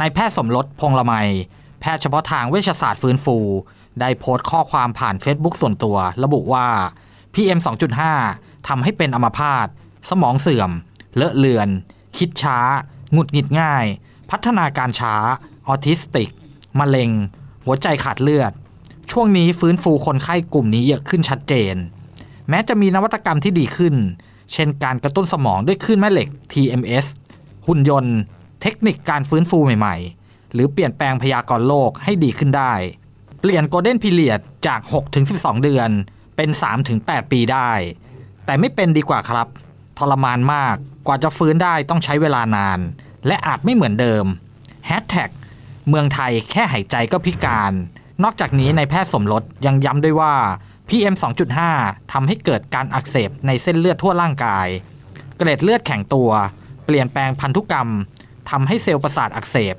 นายแพทย์สมรสพงละไม แพทย์เฉพาะทางเวชศาสตร์ฟื้นฟู ได้โพสต์ข้อความผ่าน Facebook ส่วนตัว ระบุว่า PM 2.5ทำให้เป็นอัมพาต สมองเสื่อม เลอะเลือน คิดช้า หงุดหงิดง่าย พัฒนาการช้า ออทิสติก มะเร็ง หัวใจขาดเลือด ช่วงนี้ฟื้นฟูคนไข้กลุ่มนี้เยอะขึ้นชัดเจน แม้จะมีนวัตกรรมที่ดีขึ้น เช่นการกระตุ้นสมองด้วยคลื่นแม่เหล็ก TMS หุ่นยนต์ ทคนิคการฟื้นฟูใหม่ๆ หรือเปลี่ยนแปลงพยากรณ์โลกให้ดีขึ้นได้ เปลี่ยนโกลเด้นพีเรียดจาก 6-12 เดือนเป็น 3-8 ปีได้ แต่ไม่เป็นดีกว่าครับ ทรมานมากกว่าจะฟื้นได้ต้องใช้เวลานาน และอาจไม่เหมือนเดิมแฮชแท็กเมืองไทยแค่หายใจก็พิการ นอกจากนี้ในแพทย์สมรสยังย้ำด้วยว่า PM 2.5ทำให้เกิดการอักเสบในเส้นเลือดทั่วร่างกาย เกล็ดเลือดแข็งตัว เปลี่ยนแปลงพันธุกรรม ทำให้เซลล์ประสาทอักเสบ